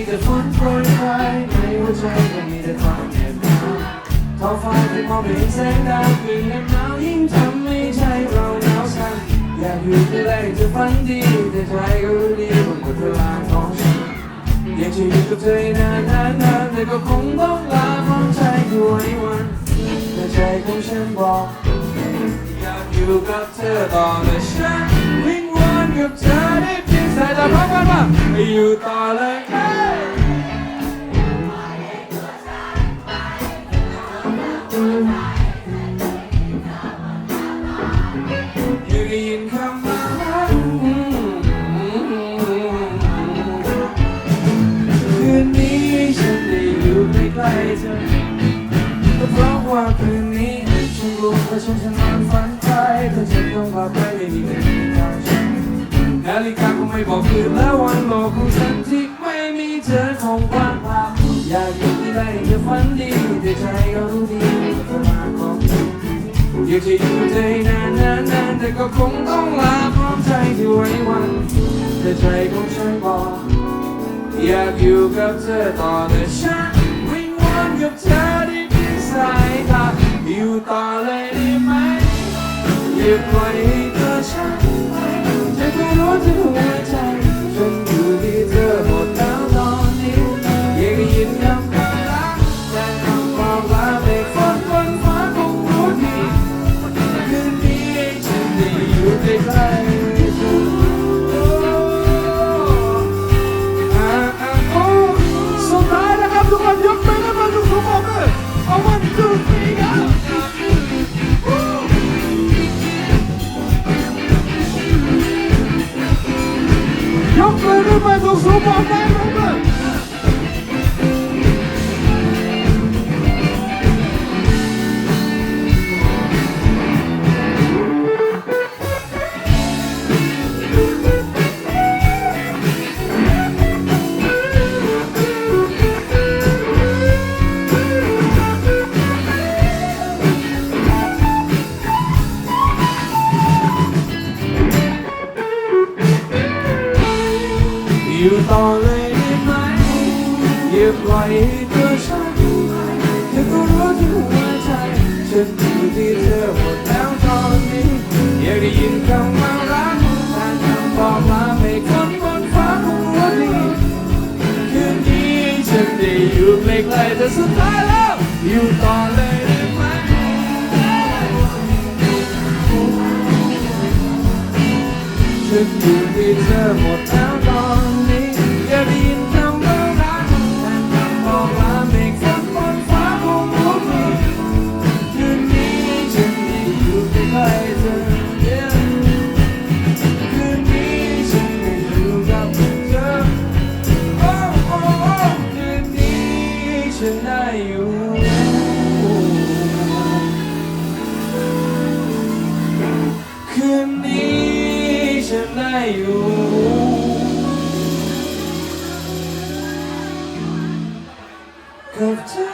มีแต่ฝนโปรยปลายในหัวใจก็มีแต่ความเหน็บหนาวท้องฟ้าที่มองไม่เห็นแสงดาวกลิ่นหน็บหนาวยิ่งทำให้ใจเราหนาวสั่นอยากอยู่ใกล้จะฝันดีแต่ใจก็รู้ดีว่าหมดเวลาของฉันอยากจะอยู่กับเธอนานนานนาแต่ก็คงต้องลาเพรามใจด้วยวันแต่ใจของฉันบอกอยากอยู่กับเธอต่อแต่ฉันวิ่งวนกับเธอได้ เพียงสายตาพร้อมกันว่าให้อยู่ต่อเลยอยอยากได้ยินคำว่าคืนนี้ฉันได้อยู่ใกล้ๆเธอก็เพราะว่าคืนนี้ฉันรู้ว่าฉันจะนอนฝันไปแต่ฉันต้องกลับไปไม่มีใครทางฉัน ฬิกาก็ไม่บอกคืนและวันโลกของฉันที่ไม่มีเธอคงว่างเปล่าอยากอยู่ที่ใดจะฝันดีแต่ใจก็รู้ดีว่าเวลาของอยากจะอยู่กับเธอให้นานนานนานแต่ก็คงต้องลาพร้อมใจที่ไว้วันแต่ใจของฉันบอกอยากอยู่กับเธอต่อแต่ฉันวิ่งวนกับเธอที่เพียงสายตาอยู่ต่อเลยได้ไหมอย่าปล่อย จะก็รู้ที่หัวใจฉันอยู่ที่เธอหมดแล้วตอนนี้ยังได้ยินคำว่ารักแต่คำบอกลาไม่ฝนบนฟ้าคงรู้ดีคืนนี้ฉันได้อยู่ใกล้ กมือขึ้นม อยู่ต่อเลยได้ไหมอย่าปล่อยให้เธอช้ำไปเธอก็รู้ที่หัวใจฉันอยู่ที่เธอหมดแล้วตอนนี้ อยากได้ยินคำว่ารักแต่คำบอกลาไม่คนบนฟ้าคงรู้ดีคืนนี้ฉันได้อยู่ใกล้ๆแต่สุดท้ายแล้ว อยู่ต่อ ฉันอยู่ที่เธอ กับ